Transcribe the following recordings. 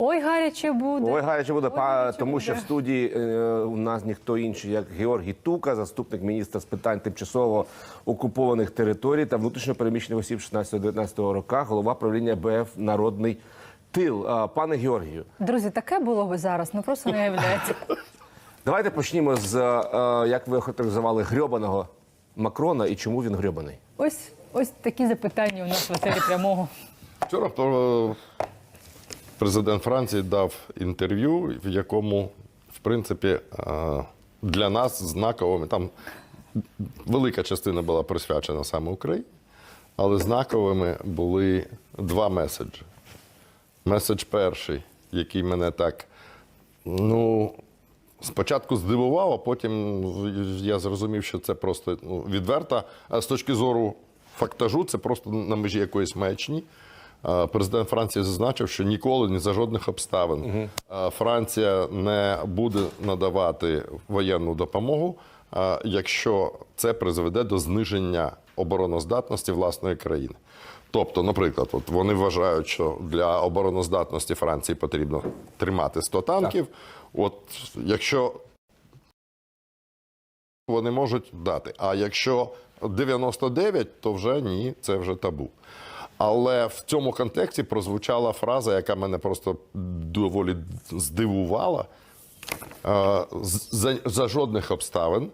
Ой, гаряче буде. Ой, гаряче буде, Ой, па- гаряче тому буде. що в студії е, у нас ніхто інший, як Георгій Тука, заступник міністра з питань тимчасово окупованих територій та внутрішньопереміщених осіб 16-19 роках, голова правління БФ Народний тил. А, Пане Георгію, Друзі, таке було би зараз, ну просто не уявляється. давайте почнімо з е, як ви охарактеризували грьобаного Макрона і чому він грьобаний. Ось ось такі запитання у нас в етері прямого. Вчора е, президент Франції дав інтерв'ю, в якому, в принципі, е, для нас знаковими там велика частина була присвячена саме Україні, але знаковими були два меседжі. Меседж перший, який мене так, ну. Спочатку здивував, а потім я зрозумів, що це просто ну, відверта. А з точки зору фактажу, це просто на межі якоїсь маячні. Президент Франції зазначив, що ніколи ні за жодних обставин Франція не буде надавати воєнну допомогу, якщо це призведе до зниження обороноздатності власної країни. Тобто, наприклад, от вони вважають, що для обороноздатності Франції потрібно тримати 100 танків. От якщо вони можуть дати, а якщо 99, то вже ні, це вже табу. Але в цьому контексті прозвучала фраза, яка мене просто доволі здивувала. Е, За, за жодних обставин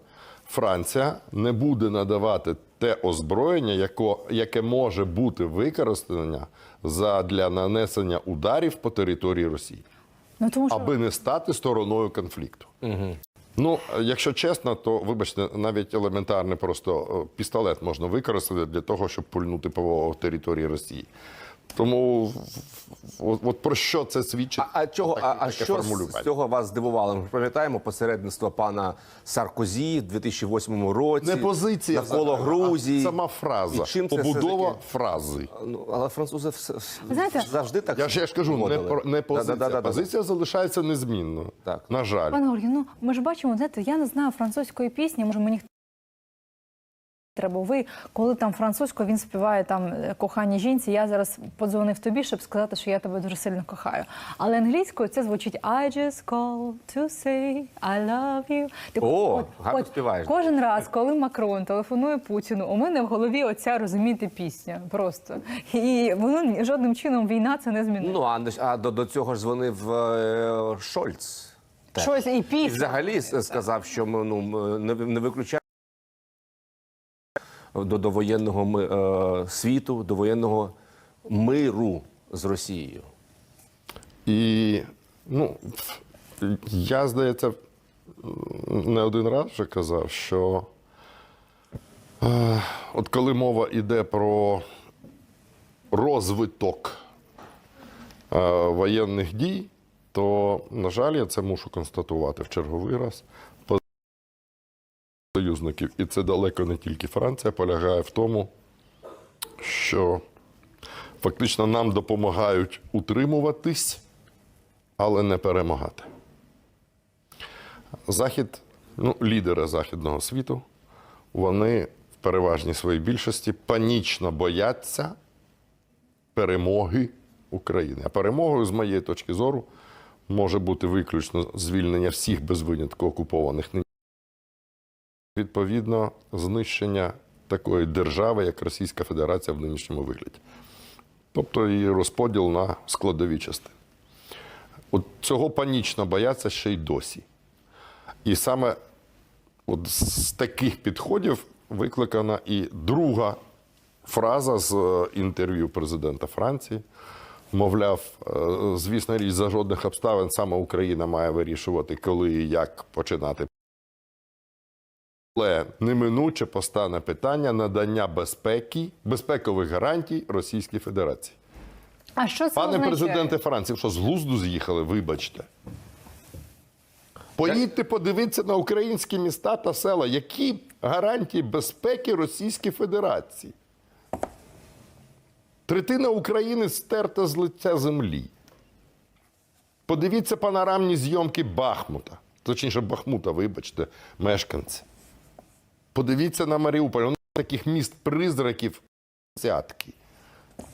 Франція не буде надавати те озброєння, яко, яке може бути використане за, для нанесення ударів по території Росії, Ну тому що аби не стати стороною конфлікту. Ну, якщо чесно, то вибачте, навіть елементарний просто е, пістолет можна використати для того, щоб пульнути по території Росії. Тому от, от про що це свідчить? А, а чого? таке- А, а таке що формулювання? з цього вас здивувало? Ми пам'ятаємо посередництво пана Саркозі в 2008 році. Не позиція навколо а Грузії. сама фраза, І чим побудова все-таки? фрази. Ну, але французи все, знаєте, завжди так. Я ж я ж кажу, не, про- не позиція. Да-да-да-да. Позиція залишається незмінною. Так. На жаль. Пане Ольгі, ну ми ж бачимо, знаєте, я не знаю французької пісні, може мені треба. Ви, коли там французькою він співає там е, коханій жінці, я зараз подзвонив тобі, щоб сказати, що я тебе дуже сильно кохаю. Але англійською це звучить I just call to say I love you. Так О, гарно співаєш. Кожен раз, коли Макрон телефонує Путіну, у мене в голові оця розумієте пісня просто. І воно жодним чином війна це не змінила. Ну, а, а до, до цього ж дзвонив е, Шольц. Щось і І взагалі сказав, що ну, не, не виключаємо до, до воєнного ми- е, світу, до воєнного миру з Росією. І ну, я, здається, не один раз вже казав, що е, от коли мова йде про розвиток е, воєнних дій, то, на жаль, я це мушу констатувати в черговий раз. Союзників, і це далеко не тільки Франція, полягає в тому, що фактично нам допомагають утримуватись, але не перемагати. Захід, ну, лідери західного світу, вони в переважній своїй більшості панічно бояться перемоги України. А перемогою, з моєї точки зору, може бути виключно звільнення всіх без винятку окупованих. Відповідно, знищення такої держави, як Російська Федерація в нинішньому вигляді. Тобто і розподіл на складові частини. От цього панічно бояться ще й досі. І саме от з таких підходів викликана і друга фраза з е, інтерв'ю президента Франції. Мовляв, е, звісно річ, за жодних обставин саме Україна має вирішувати, коли і як починати. Але неминуче постане питання надання безпеки, безпекових гарантій Російській Федерації. А що це Пане означає? президенте Франції, що з глузду з'їхали, вибачте. Поїдьте подивитися на українські міста та села, які гарантії безпеки Російській Федерації. Третина України стерта з лиця землі. Подивіться панорамні зйомки Бахмута. Точніше, Бахмута, вибачте, мешканці. Подивіться на Маріуполь. У нас таких міст призраків десятки.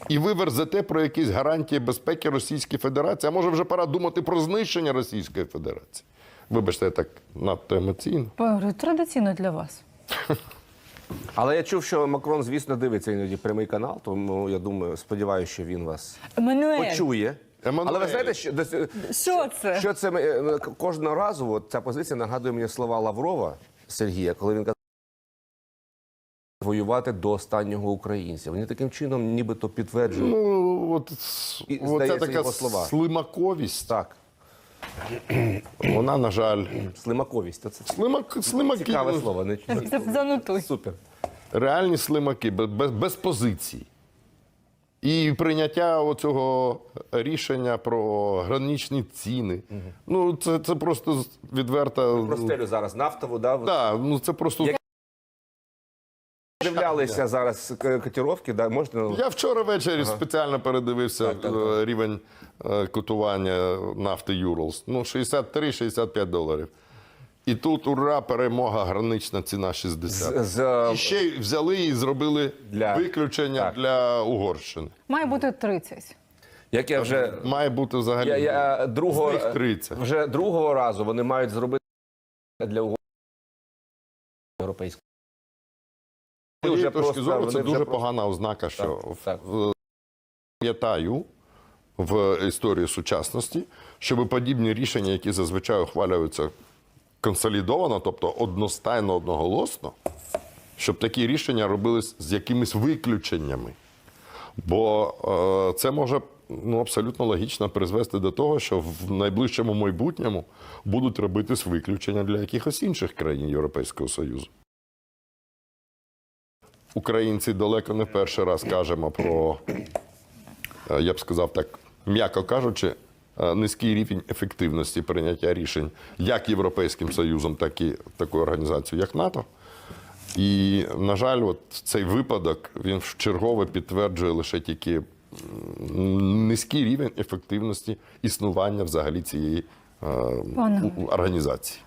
І ви верзете про якісь гарантії безпеки Російської Федерації. А може вже пора думати про знищення Російської Федерації? Вибачте, я так надто емоційно. Традиційно для вас. Але я чув, що Макрон, звісно, дивиться іноді прямий канал, тому я думаю, сподіваюся, що він вас Еммануель, почує. Еммануель. Але ви знаєте, що, що це? що це е, кожного разу от, ця позиція нагадує мені слова Лаврова Сергія, коли він казав воювати до останнього українця. Вони таким чином нібито підтверджують. Ну, от, І, оця здається, така слова. слимаковість, Так, вона, на жаль, слимаковість. Це слимак, слимаки. цікаве слово. Не Це занотуй. супер. реальні слимаки, без, без, позицій. І прийняття оцього рішення про граничні ціни. Ну, це, це просто відверта. Про стелю зараз нафтову, да? Да, ну це просто. Як- Дивлялися зараз к- котировки, да? можна Я вчора ввечері спеціально передивився Так, так, е, рівень е, котування нафти Юрлс. Ну, 63-65 доларів. І тут ура, перемога, гранична ціна 60. з, з І ще й взяли і зробили Для- виключення так. для Угорщини. Має бути 30. як я вже Має бути взагалі я, я другого з них 30. вже другого разу вони мають зробити для угод європейського. Моєї вже точки просто- зору, це дуже просто- погана ознака, що пам'ятаю в історії сучасності, щоб подібні рішення, які зазвичай ухвалюються консолідовано, тобто одностайно, одноголосно, щоб такі рішення робились з якимись виключеннями. Бо е, це може ну, абсолютно логічно призвести до того, що в найближчому майбутньому будуть робитись виключення для якихось інших країн Європейського Союзу. Українці далеко не перший раз кажемо про, е, я б сказав так, м'яко кажучи, е, низький рівень ефективності прийняття рішень як Європейським Союзом, так і такою організацією, як НАТО. І, на жаль, от цей випадок він вчергове підтверджує лише тільки низький рівень ефективності існування взагалі цієї е, Пане у-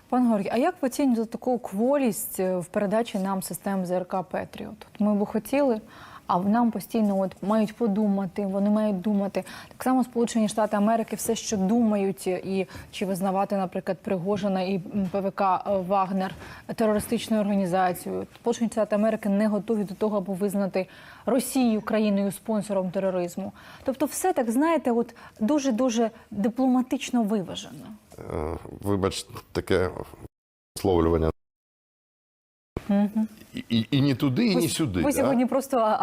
Пан Георгій, а як ви оцінюєте таку кволість е, в передачі нам систем ЗРК Петріот? Ми б хотіли, а нам постійно от мають подумати, вони мають думати. Так само Сполучені Штати Америки все, що думають, і чи визнавати, наприклад, Пригожина і ПВК Вагнер терористичною організацією. Сполучені Штати Америки не готові до того, аби визнати Росію країною спонсором тероризму. Тобто, все так знаєте, от дуже дуже дипломатично виважено. Е, Вибач, таке висловлювання. І, і, і ні туди, і ні сюди. Ви сьогодні просто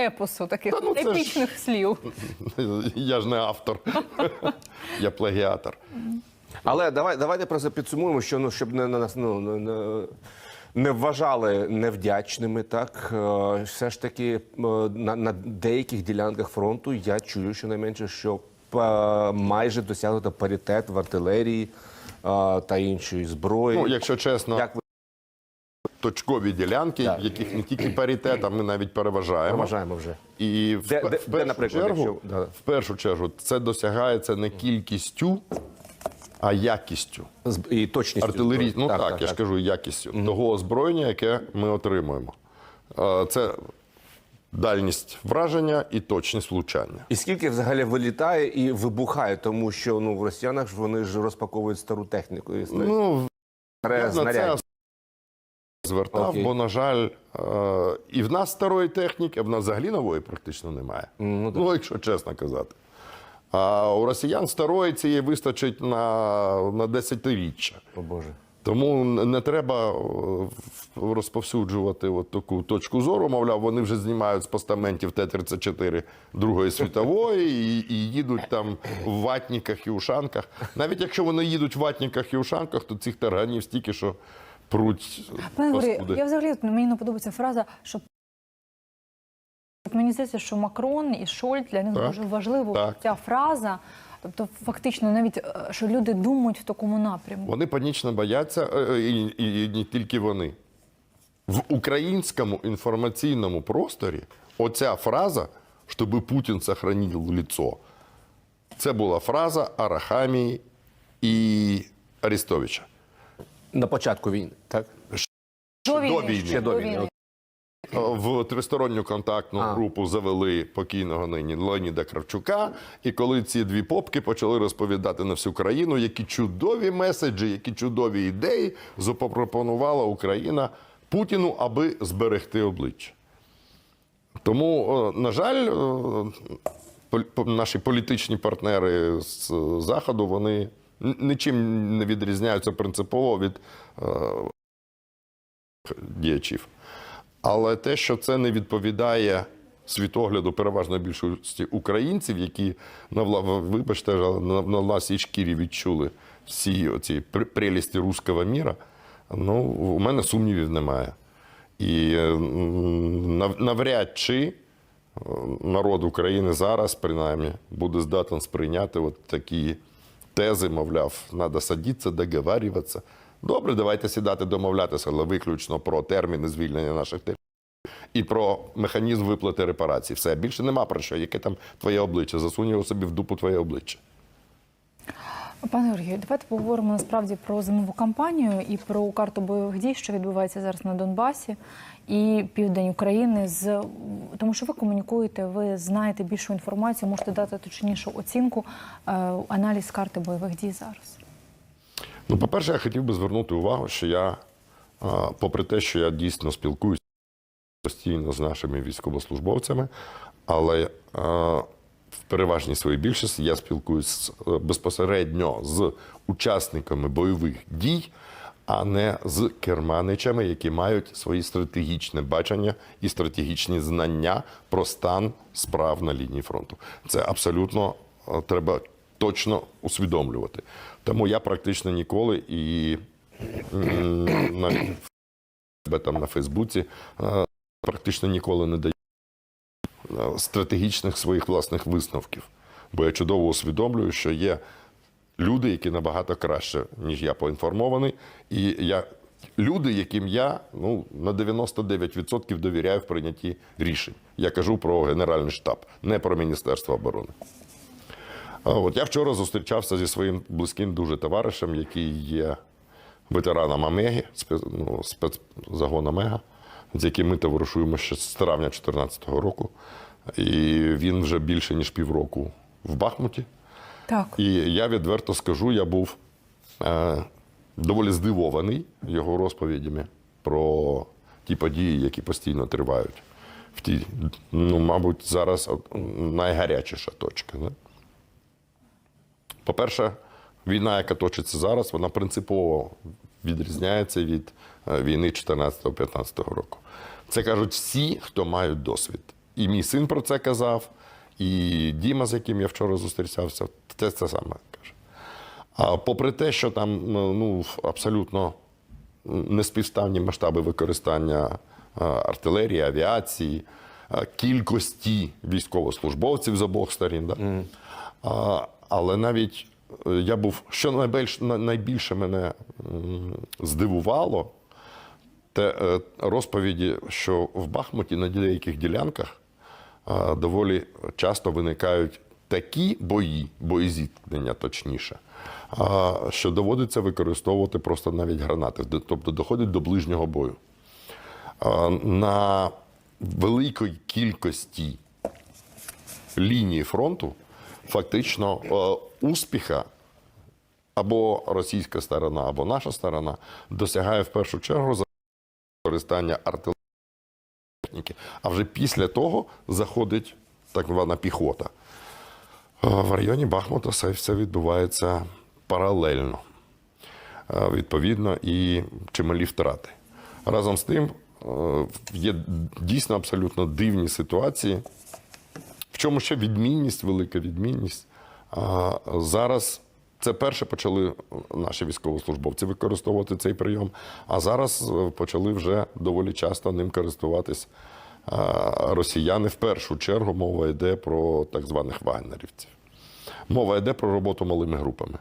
епосу таких ну це ж- епічних слів. Я ж не автор, я плагіатор. Але давай, давайте просто підсумуємо, що ну, щоб не нас ну, не, не, вважали невдячними, так е, все ж таки е, на, на деяких ділянках фронту я чую щонайменше, що майже досягнуто паритет в артилерії та іншої зброї. Ну, якщо чесно, Як ви точкові ділянки, Так. яких не тільки паритет, а ми навіть переважаємо. вважаємо вже? І в, Де- де- в де, першу наприклад, чергу, якщо- да. в першу чергу це досягається не кількістю, а якістю. І точність Артилерії, ну так, так, я ж кажу, якістю того озброєння, яке ми отримуємо. Це дальність враження і точність влучання. І скільки взагалі вилітає і вибухає, тому що ну в росіянах ж вони ж розпаковують стару техніку і Ну, я на це звертав, Окей. бо, на жаль, е, і в нас старої техніки, а в нас взагалі нової практично немає. Ну, Ну, якщо чесно казати. А у росіян старої цієї вистачить на, на десятиріччя. О Боже. Тому не треба е, розповсюджувати от таку точку зору. Мовляв, вони вже знімають з постаментів Т-34 Другої світової і, і їдуть там в ватніках і ушанках. Навіть якщо вони їдуть в ватніках і ушанках, то цих тарганів стільки, що пруть Пане Григорію, я взагалі мені не подобається фраза, що мені здається, що Макрон і Шольц для них Так. дуже важливо ця фраза. Тобто, фактично, навіть е, що люди думають в такому напрямку. Вони панічно бояться, е, е, і, і, і не тільки вони. В українському інформаційному просторі оця фраза, щоб Путін сохранив лицо, це була фраза Арахамії і Арестовича. На початку війни, так? До війни, ще до війни. Війни. в тристоронню контактну А. групу завели покійного нині Леоніда Кравчука. І коли ці дві попки почали розповідати на всю країну, які чудові меседжі, які чудові ідеї запропонувала Україна Путіну, аби зберегти обличчя. Тому, е, на жаль, е, наші політичні партнери з Заходу вони нічим не відрізняються принципово від е, діячів. Але те, що це не відповідає світогляду переважно більшості українців, які на вибачте, на, власній шкірі відчули всі оці прелісті руського міра, ну, у мене сумнівів немає. І навряд чи е, народ України зараз, принаймні, буде здатен сприйняти от такі тези, мовляв, треба садитися, договарюватися. Добре, давайте сідати домовлятися, але виключно про терміни звільнення наших територій і про механізм виплати репарацій. Все більше нема про що. Яке там твоє обличчя? Засунь його собі в дупу твоє обличчя. Пане Георгію, давайте поговоримо насправді про зимову кампанію і про карту бойових дій, що відбувається зараз на Донбасі і південь України. З тому, що ви комунікуєте, ви знаєте більшу інформацію, можете дати точнішу оцінку, е, аналіз карти бойових дій зараз. Ну, по-перше, я хотів би звернути увагу, що я, попри те, що я дійсно спілкуюся постійно з нашими військовослужбовцями, але в переважній своїй більшості я спілкуюся безпосередньо з учасниками бойових дій, а не з керманичами, які мають свої стратегічне бачення і стратегічні знання про стан справ на лінії фронту. Це абсолютно треба точно усвідомлювати. Тому я практично ніколи і навіть в себе там на Фейсбуці е, практично ніколи не даю е, стратегічних своїх власних висновків. Бо я чудово усвідомлюю, що є люди, які набагато краще, ніж я поінформований, і я. Люди, яким я ну, на 99% довіряю в прийнятті рішень. Я кажу про Генеральний штаб, не про Міністерство оборони. От я вчора зустрічався зі своїм близьким дуже товаришем, який є ветераном Омеги, спец- ну, спецзагон Омега, з яким ми товаришуємо ще з травня 2014 року. І він вже більше ніж півроку в Бахмуті. Так, І я відверто скажу, я був е, доволі здивований його розповідями про ті події, які постійно тривають. В тій, ну, мабуть, зараз найгарячіша точка. Да? По-перше, війна, яка точиться зараз, вона принципово відрізняється від е, війни 14-15 року. Це кажуть всі, хто мають досвід. І мій син про це казав, і Діма, з яким я вчора зустрічався, це це саме каже. А попри те, що там ну, абсолютно неспівставні масштаби використання е, артилерії, авіації, е, кількості військовослужбовців з обох сторін. Да? А, але навіть я був, що найбільш, найбільше мене здивувало, те е, розповіді, що в Бахмуті на деяких ділянках е, доволі часто виникають такі бої, боєзіткнення точніше, що доводиться використовувати просто навіть гранати, тобто доходить до ближнього бою. На великій кількості лінії фронту фактично е, успіха або російська сторона, або наша сторона досягає в першу чергу за використання артилерії, техніки. А вже після того заходить так звана піхота. Е, В районі Бахмута це все відбувається паралельно. Е, Відповідно, і чималі втрати. Разом з тим е, є дійсно абсолютно дивні ситуації. В чому ще відмінність, велика відмінність? Зараз це перше почали наші військовослужбовці використовувати цей прийом, а зараз е, почали вже доволі часто ним користуватись росіяни. В першу чергу мова йде про так званих вагнерівців. Мова йде про роботу малими групами.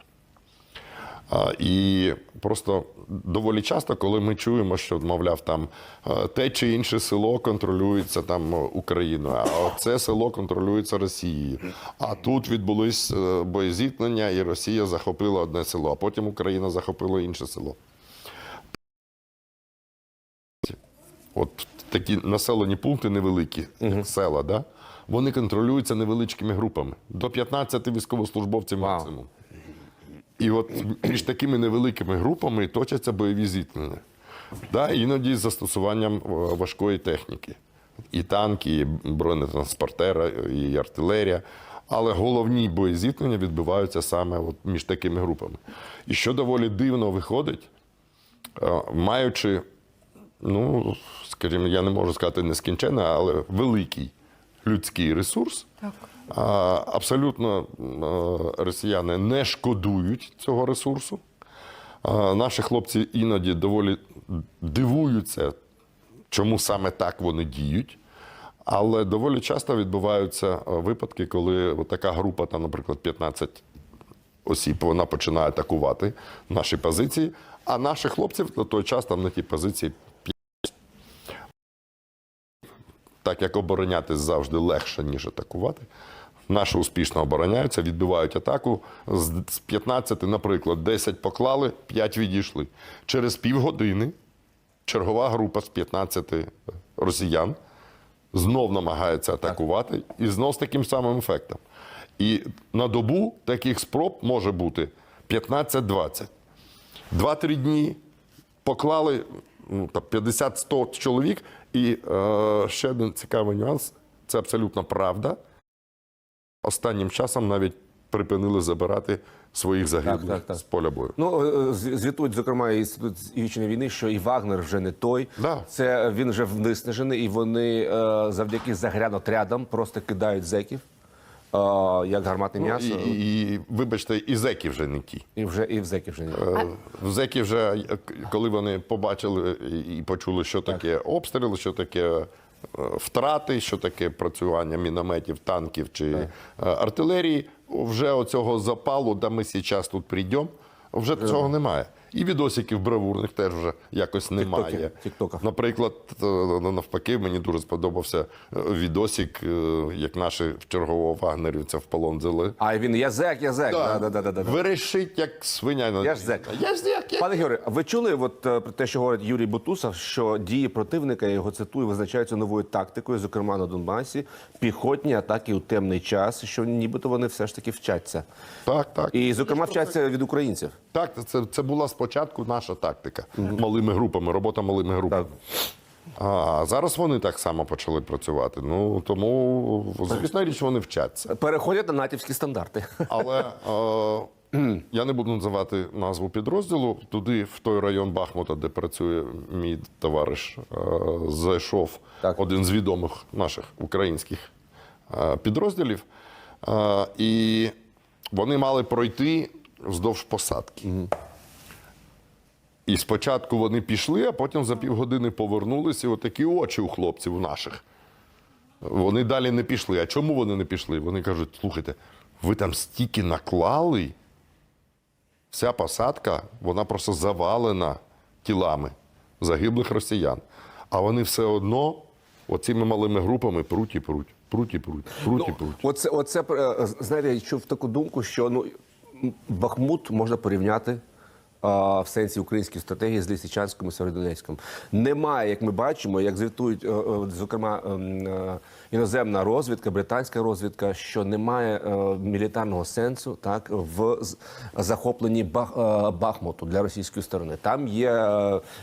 І просто доволі часто, коли ми чуємо, що, мовляв, там е, те чи інше село контролюється там е, Україною, а це село контролюється Росією. А тут відбулись е, боєзіткнення, і Росія захопила одне село, а потім Україна захопила інше село. От такі населені пункти невеликі, як села, да? вони контролюються невеличкими групами. До 15 військовослужбовців максимум. І от між такими невеликими групами точаться бойові зіткнення. Да, іноді з застосуванням е, важкої техніки. І танки, і бронетранспортера, і артилерія. Але головні боєзіткнення відбуваються саме от між такими групами. І що доволі дивно виходить, е, маючи, ну, скажімо, я не можу сказати нескінченний, але великий людський ресурс. Так. Абсолютно росіяни не шкодують цього ресурсу. Наші хлопці іноді доволі дивуються, чому саме так вони діють. Але доволі часто відбуваються випадки, коли така група, там, наприклад, 15 осіб, вона починає атакувати наші позиції, а наші хлопців на той час там на ті позиції так як оборонятись завжди легше, ніж атакувати. Наші успішно обороняються, відбивають атаку. З з 15, наприклад, 10 поклали, 5 відійшли. Через півгодини чергова група з 15 росіян знов намагається атакувати і знов з таким самим ефектом. І на добу таких спроб може бути 15-20. Два-три дні поклали ну, 50-100 чоловік. І е, ще один цікавий нюанс це абсолютно правда. Останнім часом навіть припинили забирати своїх загиблих Так, так, так. з поля бою. Ну е, звітують, зокрема, і інститут вічної війни, що і Вагнер вже не той. Да. Це він вже виснажений, і вони е, завдяки загрянотрядам просто кидають зеків, е, як гарматне Ну, м'ясо. і, і, і, вибачте, і зеки вже не ті. І вже і в зеків вже ні. Е, Зеки вже, е, коли вони побачили і і почули, що таке обстріли, що таке е, втрати, що таке працювання мінометів, танків чи е, артилерії, вже оцього запалу, да ми зараз тут прийдемо, вже цього немає. І відосиків бравурних теж вже якось немає. тіктоків. Наприклад, е, навпаки, мені дуже сподобався е, відосик, е, як наші чергового вагнерівця в полон взяли. А він я зек, я зек. Да, да, да, да, да. Верещить, як свиня. Я ж зек. Я ж зек. Пане Георгію, ви чули от, про те, що говорить Юрій Бутусов, що дії противника, я його цитую, визначаються новою тактикою, зокрема на Донбасі, піхотні атаки у темний час, що нібито вони все ж таки вчаться. Так, так. І, зокрема, вчаться від українців. Так, це, це була спочатку наша тактика малими групами, робота малими групами. А зараз вони так само почали працювати. Ну тому, звісно, річ, вони вчаться. Переходять на натівські стандарти. Але е, я не буду називати назву підрозділу. Туди, в той район Бахмута, де працює мій товариш, е, зайшов Так. один з відомих наших українських е, підрозділів. Е, і вони мали пройти вздовж посадки. І спочатку вони пішли, а потім за півгодини повернулися, і отакі очі у хлопців у наших. Вони далі не пішли. А чому вони не пішли? Вони кажуть: слухайте, ви там стільки наклали, вся посадка, вона просто завалена тілами загиблих росіян. А вони все одно оцими малими групами пруть і пруть, пруть і пруть, пруть і пруть. Оце, оце е, знаєте, я чув таку думку, що ну Бахмут можна порівняти. В сенсі української стратегії з Лисичанським і Северодонецьким. Немає, як ми бачимо, як звітують, е, е, зокрема, ем, е, іноземна розвідка, британська розвідка, що немає мілітарного сенсу так в захопленні Бах, Бахмуту для російської сторони. Там є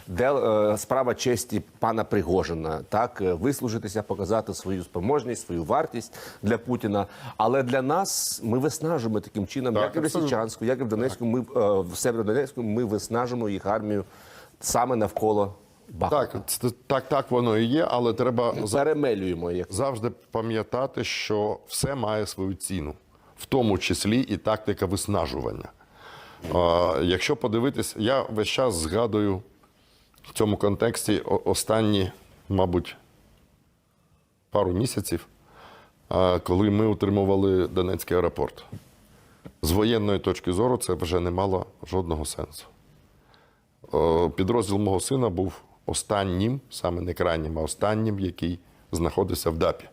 де, справа честі пана Пригожина, так вислужитися, показати свою спроможність, свою вартість для Путіна. Але для нас ми виснажуємо таким чином, Так, як і в. Лисичанську, як і в Донецьку. Ми в Северодонецьку ми виснажимо їх армію саме навколо Бахмута. Так, так, так воно і є, але треба Перемелюємо їх. завжди пам'ятати, що все має свою ціну, в тому числі і тактика виснажування. А, Якщо подивитись, я весь час згадую в цьому контексті останні, мабуть, пару місяців, коли ми утримували Донецький аеропорт. З воєнної точки зору це вже не мало жодного сенсу. Підрозділ мого сина був останнім, саме не крайнім, а останнім, який знаходився в ДАПі.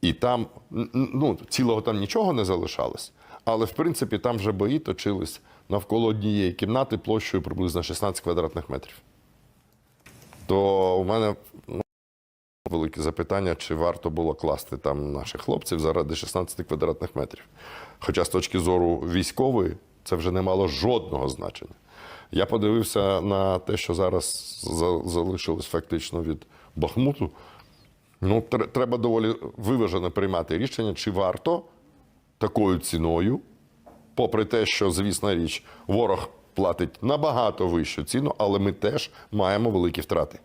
І там, ну, цілого там нічого не залишалось, але в принципі там вже бої точились навколо однієї кімнати площею приблизно 16 квадратних метрів. То у мене велике запитання, чи варто було класти там наших хлопців заради 16 квадратних метрів. Хоча з точки зору військової це вже не мало жодного значення. Я подивився на те, що зараз залишилось фактично від Бахмуту. Ну, треба доволі виважено приймати рішення, чи варто такою ціною, попри те, що, звісна річ, ворог платить набагато вищу ціну, але ми теж маємо великі втрати.